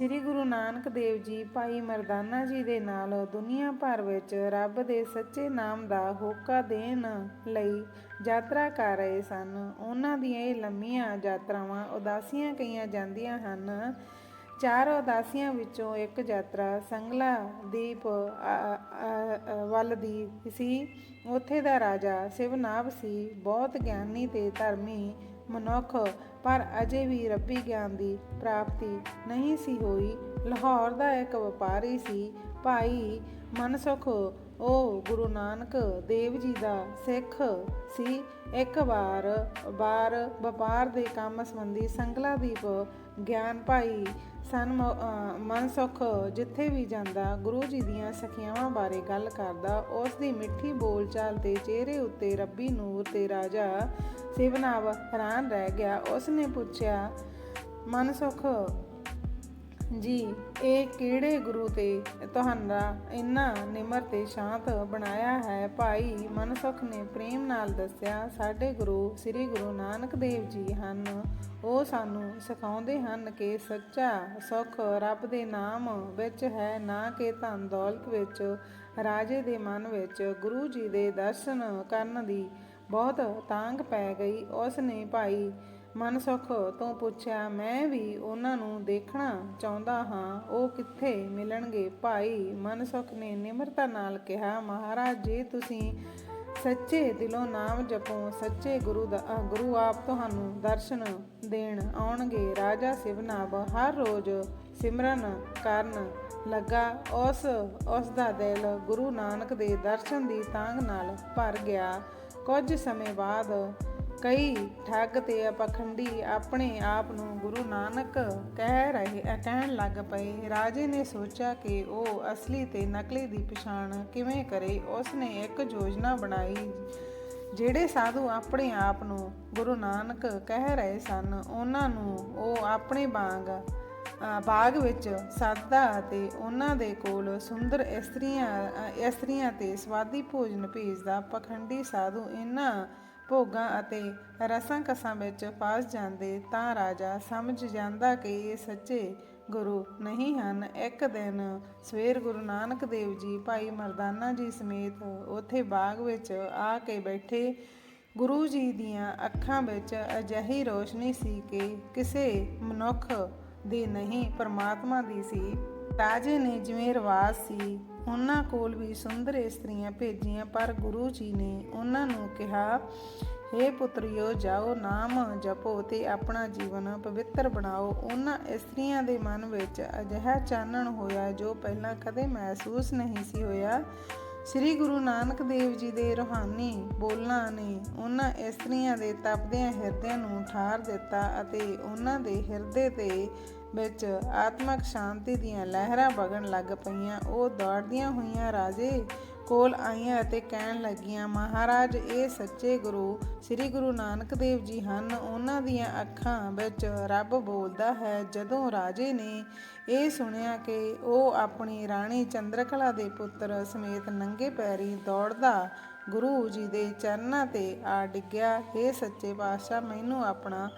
ਸ੍ਰੀ ਗੁਰੂ ਨਾਨਕ ਦੇਵ ਜੀ ਭਾਈ ਮਰਦਾਨਾ ਜੀ ਦੇ ਨਾਲ ਦੁਨੀਆ ਭਰ ਵਿੱਚ ਰੱਬ ਦੇ ਸੱਚੇ ਨਾਮ ਦਾ ਹੋਕਾ ਦੇਣ ਲਈ ਯਾਤਰਾ ਕਰ ਰਹੇ ਸਨ। ਉਹਨਾਂ ਦੀਆਂ ਇਹ ਲੰਮੀਆਂ ਯਾਤਰਾਵਾਂ ਉਦਾਸੀਆਂ ਕਹੀਆਂ ਜਾਂਦੀਆਂ ਹਨ। ਚਾਰ ਉਦਾਸੀਆਂ ਵਿੱਚੋਂ ਇੱਕ ਯਾਤਰਾ ਸੰਗਲਾ ਦੀਪ ਵੱਲ ਦੀ ਸੀ। ਉੱਥੇ ਦਾ ਰਾਜਾ ਸਿਵਨਾਭ ਸੀ। ਬਹੁਤ ਗਿਆਨੀ ਤੇ ਧਰਮੀ ਮਨੁੱਖ, ਪਰ ਅਜੇ ਵੀ ਰੱਬੀ ਗਿਆਨ ਦੀ ਪ੍ਰਾਪਤੀ ਨਹੀਂ ਸੀ ਹੋਈ। ਲਾਹੌਰ ਦਾ ਇੱਕ ਵਪਾਰੀ ਸੀ। ਭਾਈ ਮਨਸੁਖ, ਉਹ ਗੁਰੂ ਨਾਨਕ ਦੇਵ ਜੀ ਦਾ ਸਿੱਖ ਸੀ। ਇੱਕ ਵਾਰ ਬਾਰ ਵਪਾਰ ਦੇ ਕੰਮ ਸੰਬੰਧੀ ਸੰਗਲਾ ਦੀਪ ਗਿਆਨ ਭਾਈ ਸਨ ਮ- ਅਹ ਮਨਸੁਖ ਜਿੱਥੇ ਵੀ ਜਾਂਦਾ, ਗੁਰੂ ਜੀ ਦੀਆਂ ਸਖੀਆਵਾਂ ਬਾਰੇ ਗੱਲ ਕਰਦਾ, ਉਸ ਦੀ ਮਿੱਠੀ ਬੋਲਚਾਲ ਤੇ ਚਿਹਰੇ ਉੱਤੇ ਰੱਬੀ ਨੂਰ ਤੇ ਰਾਜਾ ਸਿਵਨਾਵ ਹੈਰਾਨ ਰਹਿ ਗਿਆ। ਉਸ ਨੇ ਪੁੱਛਿਆ ਮਨਸੁਖ ਜੀ, ਇਹ ਕਿਹੜੇ ਗੁਰੂ ਤੇ ਤੁਹਾਡਾ ਇੰਨਾ ਨਿਮਰ ਤੇ ਸ਼ਾਂਤ ਬਣਾਇਆ ਹੈ? ਭਾਈ ਮਨਸੁਖ ਨੇ ਪ੍ਰੇਮ ਨਾਲ ਦੱਸਿਆ, ਸਾਡੇ ਗੁਰੂ ਸ੍ਰੀ ਗੁਰੂ ਨਾਨਕ ਦੇਵ ਜੀ ਹਨ। ਉਹ ਸਾਨੂੰ ਸਿਖਾਉਂਦੇ ਹਨ ਕਿ ਸੱਚਾ ਸੁਖ ਰੱਬ ਦੇ ਨਾਮ ਵਿੱਚ ਹੈ, ਨਾ ਕਿ ਧਨ ਦੌਲਤ ਵਿੱਚ, ਰਾਜੇ ਦੇ ਮਨ ਵਿੱਚ। ਗੁਰੂ ਜੀ ਦੇ ਦਰਸ਼ਨ ਕਰਨ ਦੀ ਬਹੁਤ ਤਾਂਗ ਪੈ ਗਈ। ਉਸ ਨੇ ਭਾਈ ਮਨਸੁਖ ਤੋਂ ਪੁੱਛਿਆ, ਮੈਂ ਵੀ ਉਹਨਾਂ ਨੂੰ ਦੇਖਣਾ ਚਾਹੁੰਦਾ ਹਾਂ, ਉਹ ਕਿੱਥੇ ਮਿਲਣਗੇ? ਭਾਈ ਮਨਸੁਖ ਨੇ ਨਿਮਰਤਾ ਨਾਲ ਕਿਹਾ, ਮਹਾਰਾਜ ਜੀ, ਤੁਸੀਂ ਸੱਚੇ ਦਿਲੋਂ ਨਾਮ ਜਪੋ, ਸੱਚੇ ਗੁਰੂ ਦਾ ਗੁਰੂ ਆਪ ਤੁਹਾਨੂੰ ਦਰਸ਼ਨ ਦੇਣ ਆਉਣਗੇ। ਰਾਜਾ ਸਿਵਨਾਬ ਹਰ ਰੋਜ਼ ਸਿਮਰਨ ਕਰਨ ਲੱਗਾ, ਉਸ ਉਸ ਦਾ ਦਿਲ ਗੁਰੂ ਨਾਨਕ ਦੇ ਦਰਸ਼ਨ ਦੀ ਤਾਂਗ ਨਾਲ ਭਰ ਗਿਆ। ਕੁਝ ਸਮੇਂ ਬਾਅਦ ਕਈ ਠੱਗ ਤੇ ਅਪਖੰਡੀ ਆਪਣੇ ਆਪ ਨੂੰ ਗੁਰੂ ਨਾਨਕ ਕਹਿ ਰਹੇ ਅ, ਕਹਿਣ ਲੱਗ ਪਏ। ਰਾਜੇ ਨੇ ਸੋਚਿਆ ਕਿ ਉਹ ਅਸਲੀ ਤੇ ਨਕਲੀ ਦੀ ਪਛਾਣ ਕਿਵੇਂ ਕਰੇ। ਉਸ ਨੇ ਇੱਕ ਯੋਜਨਾ ਬਣਾਈ ਜਿਹੜੇ ਸਾਧੂ ਆਪਣੇ ਆਪ ਨੂੰ ਗੁਰੂ ਨਾਨਕ ਕਹਿ ਰਹੇ ਸਨ ਉਹਨਾਂ ਨੂੰ ਉਹ ਆਪਣੇ ਬਾਗ ਬਾਗ ਵਿੱਚ ਸਾਦਾ ਅਤੇ ਉਹਨਾਂ ਦੇ ਕੋਲ ਸੁੰਦਰ ਇਸਤਰੀਆਂ ਇਸਤਰੀਆਂ ਤੇ ਸਵਾਦੀ ਭੋਜਨ ਭੇਜਦਾ। ਪਖੰਡੀ ਸਾਧੂ ਇਹਨਾਂ ਭੋਗਾਂ ਅਤੇ ਰਸਾਂ ਕਸਾਂ ਵਿੱਚ ਫਸ ਜਾਂਦੇ ਤਾਂ ਰਾਜਾ ਸਮਝ ਜਾਂਦਾ ਕਿ ਇਹ ਸੱਚੇ ਗੁਰੂ ਨਹੀਂ ਹਨ। ਇੱਕ ਦਿਨ ਸਵੇਰ ਗੁਰੂ ਨਾਨਕ ਦੇਵ ਜੀ ਭਾਈ ਮਰਦਾਨਾ ਜੀ ਸਮੇਤ ਉੱਥੇ ਬਾਗ ਵਿੱਚ ਆ ਕੇ ਬੈਠੇ। ਗੁਰੂ ਜੀ ਦੀਆਂ ਅੱਖਾਂ ਵਿੱਚ ਅਜਿਹੀ ਰੋਸ਼ਨੀ ਸੀ ਕਿ ਕਿਸੇ ਮਨੁੱਖ ਦੀ ਨਹੀਂ, ਪਰਮਾਤਮਾ ਦੀ ਸੀ। ਰਾਜੇ ਨੇ ਜਿਵੇਂ ਰਿਵਾਜ ਸੀ ਉਹਨਾਂ ਕੋਲ ਵੀ ਸੁੰਦਰ ਇਸਤਰੀਆਂ ਭੇਜੀਆਂ, ਪਰ ਗੁਰੂ ਜੀ ਨੇ ਉਹਨਾਂ ਨੂੰ ਕਿਹਾ हे ਪੁੱਤਰਿਓ, ਜਾਓ, ਨਾਮ ਜਪੋ ਤੇ ਆਪਣਾ ਜੀਵਨ ਪਵਿੱਤਰ ਬਣਾਓ। ਉਹਨਾਂ ਇਸਤਰੀਆਂ ਦੇ ਮਨ ਵਿੱਚ ਅਜਿਹਾ ਚਾਨਣ ਹੋਇਆ ਜੋ ਪਹਿਲਾਂ ਕਦੇ ਮਹਿਸੂਸ ਨਹੀਂ ਸੀ ਹੋਇਆ। ਸ੍ਰੀ ਗੁਰੂ ਨਾਨਕ ਦੇਵ ਜੀ ਦੇ ਰੋਹਾਨੀ ਬੋਲਾਂ ਨੇ ਉਹਨਾਂ ਇਸਤਰੀਆਂ ਦੇ ਤਪਦਿਆਂ ਹਿਰਦਿਆਂ ਨੂੰ ਠਾਰ ਦਿੱਤਾ ਅਤੇ ਉਹਨਾਂ ਦੇ ਹਿਰਦੇ ਤੇ ਵਿੱਚ ਆਤਮਕ ਸ਼ਾਂਤੀ ਦੀਆਂ ਲਹਿਰਾਂ ਵਗਣ ਲੱਗ ਪਈਆਂ। ਉਹ ਦੌੜਦੀਆਂ ਹੋਈਆਂ ਰਾਜੇ ਕੋਲ ਆਈਆਂ ਅਤੇ ਕਹਿਣ ਲੱਗੀਆਂ, ਮਹਾਰਾਜ, ਇਹ ਸੱਚੇ ਗੁਰੂ ਸ੍ਰੀ ਗੁਰੂ ਨਾਨਕ ਦੇਵ ਜੀ ਹਨ। ਉਹਨਾਂ ਦੀਆਂ ਅੱਖਾਂ ਵਿੱਚ ਰੱਬ ਬੋਲਦਾ ਹੈ। ਜਦੋਂ ਰਾਜੇ ਨੇ ਇਹ ਸੁਣਿਆ ਕਿ ਉਹ ਆਪਣੀ ਰਾਣੀ ਚੰਦਰਕਲਾ ਦੇ ਪੁੱਤਰ ਸਮੇਤ ਨੰਗੇ ਪੈਰੀ ਦੌੜਦਾ ਗੁਰੂ ਜੀ ਦੇ ਚਰਨਾਂ ਤੇ ਆ ਡਿੱਗਿਆ हे ਸੱਚੇ ਪਾਤਸ਼ਾਹ, ਮੈਨੂੰ ਆਪਣਾ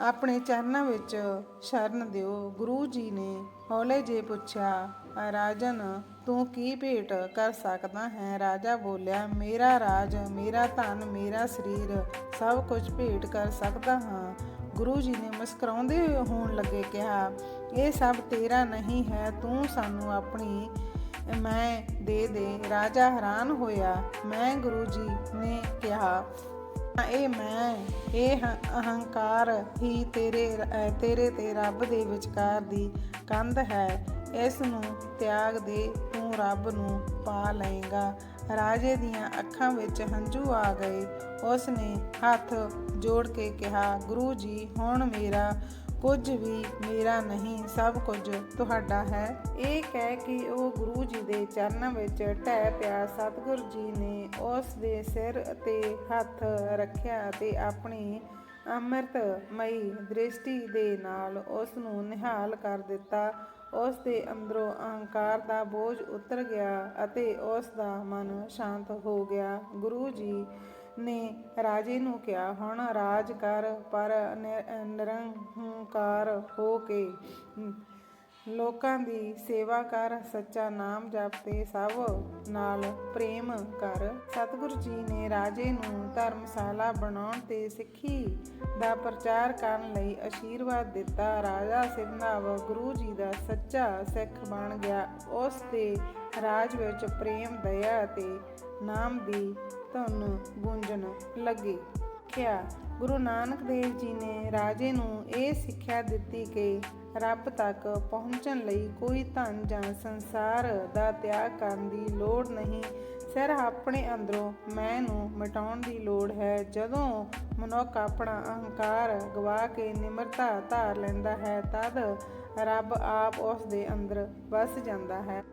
ਆਪਣੇ ਚਰਨਾਂ ਵਿੱਚ ਸ਼ਰਨ ਦਿਓ। ਗੁਰੂ ਜੀ ਨੇ ਹੌਲੇ ਜੇ ਪੁੱਛਿਆ, ਰਾਜਨ, ਤੂੰ ਕੀ ਭੇਟ ਕਰ ਸਕਦਾ ਹੈ? ਰਾਜਾ ਬੋਲਿਆ, ਮੇਰਾ ਰਾਜ, ਮੇਰਾ ਧਨ, ਮੇਰਾ ਸਰੀਰ, ਸਭ ਕੁਝ ਭੇਟ ਕਰ ਸਕਦਾ ਹਾਂ। ਗੁਰੂ ਜੀ ਨੇ ਮੁਸਕਰਾਉਂਦੇ ਹੋਣ ਲੱਗੇ ਕਿਹਾ, ਇਹ ਸਭ ਤੇਰਾ ਨਹੀਂ ਹੈ, ਤੂੰ ਸਾਨੂੰ ਆਪਣੀ ਮੈਂ ਦੇ ਦੇ। ਰਾਜਾ ਹੈਰਾਨ ਹੋਇਆ। ਮੈਂ ਗੁਰੂ ਜੀ ਨੇ ਕਿਹਾ ਇਹ ਮੈਂ, ਇਹ ਅਹੰਕਾਰ ਹੀ ਤੇਰੇ ਤੇਰੇ ਤੇ ਰੱਬ ਦੇ ਵਿਚਕਾਰ ਦੀ ਕੰਧ ਹੈ। ਇਸ ਨੂੰ ਤਿਆਗ ਦੇ ਤੂੰ ਰੱਬ ਨੂੰ ਪਾ ਲਏਗਾ। ਰਾਜੇ ਦੀਆਂ ਅੱਖਾਂ ਵਿੱਚ ਹੰਝੂ ਆ ਗਏ। ਉਸ ਨੇ ਹੱਥ ਜੋੜ ਕੇ ਕਿਹਾ, ਗੁਰੂ ਜੀ, ਹੁਣ ਮੇਰਾ ਕੁਝ ਵੀ ਮੇਰਾ ਨਹੀਂ, ਸਭ ਕੁਝ ਤੁਹਾਡਾ ਹੈ। ਇਹ ਕਹਿ ਕੇ ਉਹ ਗੁਰੂ ਜੀ ਦੇ ਚਰਨਾਂ ਵਿੱਚ ਢਹਿ ਪਿਆ। ਸਤਿਗੁਰ ਜੀ ਨੇ ਉਸ ਦੇ ਸਿਰ ਅਤੇ ਹੱਥ ਰੱਖਿਆ ਅਤੇ ਆਪਣੀ ਅੰਮ੍ਰਿਤਮਈ ਦ੍ਰਿਸ਼ਟੀ ਦੇ ਨਾਲ ਉਸ ਨੂੰ ਨਿਹਾਲ ਕਰ ਦਿੱਤਾ। ਉਸ ਦੇ ਅੰਦਰੋਂ ਅਹੰਕਾਰ ਦਾ ਬੋਝ ਉਤਰ ਗਿਆ ਅਤੇ ਉਸ ਦਾ ਮਨ ਸ਼ਾਂਤ ਹੋ ਗਿਆ। ਗੁਰੂ ਜੀ ਨੇ ਰਾਜੇ ਨੂੰ ਕਿਹਾ, ਹੁਣ ਰਾਜ ਕਰ, ਪਰ ਨਿਰੰਕਾਰ ਹੋ ਕੇ ਲੋਕਾਂ ਦੀ ਸੇਵਾ ਕਰ, ਸੱਚਾ ਨਾਮ ਜਪ ਤੇ ਸਭ ਨਾਲ ਪ੍ਰੇਮ ਕਰ। ਸਤਿਗੁਰੂ ਜੀ ਨੇ ਰਾਜੇ ਨੂੰ ਧਰਮਸ਼ਾਲਾ ਬਣਾਉਣ ਤੇ ਸਿੱਖੀ ਦਾ ਪ੍ਰਚਾਰ ਕਰਨ ਲਈ ਅਸ਼ੀਰਵਾਦ ਦਿੱਤਾ। ਰਾਜਾ ਸਿੰਧਾਵ ਗੁਰੂ ਜੀ ਦਾ ਸੱਚਾ ਸਿੱਖ ਬਣ ਗਿਆ। ਉਸ ਦੇ ਰਾਜ ਵਿੱਚ ਪ੍ਰੇਮ, ਦਇਆ ਅਤੇ ਨਾਮ ਦੀ ਧੁਨ ਗੂੰਜਣ ਲੱਗੀ। ਕਿਹਾ, ਗੁਰੂ ਨਾਨਕ ਦੇਵ ਜੀ ਨੇ ਰਾਜੇ ਨੂੰ ਇਹ ਸਿੱਖਿਆ ਦਿੱਤੀ ਕਿ ਰੱਬ ਤੱਕ ਪਹੁੰਚਣ ਲਈ ਕੋਈ ਧਨ ਜਾਂ ਸੰਸਾਰ ਦਾ ਤਿਆਗ ਕਰਨ ਦੀ ਲੋੜ ਨਹੀਂ। ਸਿਰ ਆਪਣੇ ਅੰਦਰੋਂ ਮੈਂ ਨੂੰ ਮਿਟਾਉਣ ਦੀ ਲੋੜ ਹੈ। ਜਦੋਂ ਮਨੁੱਖ ਆਪਣਾ ਅਹੰਕਾਰ ਗਵਾ ਕੇ ਨਿਮਰਤਾ ਧਾਰ ਲੈਂਦਾ ਹੈ, ਤਦ ਰੱਬ ਆਪ ਉਸ ਦੇ ਅੰਦਰ ਵਸ ਜਾਂਦਾ ਹੈ।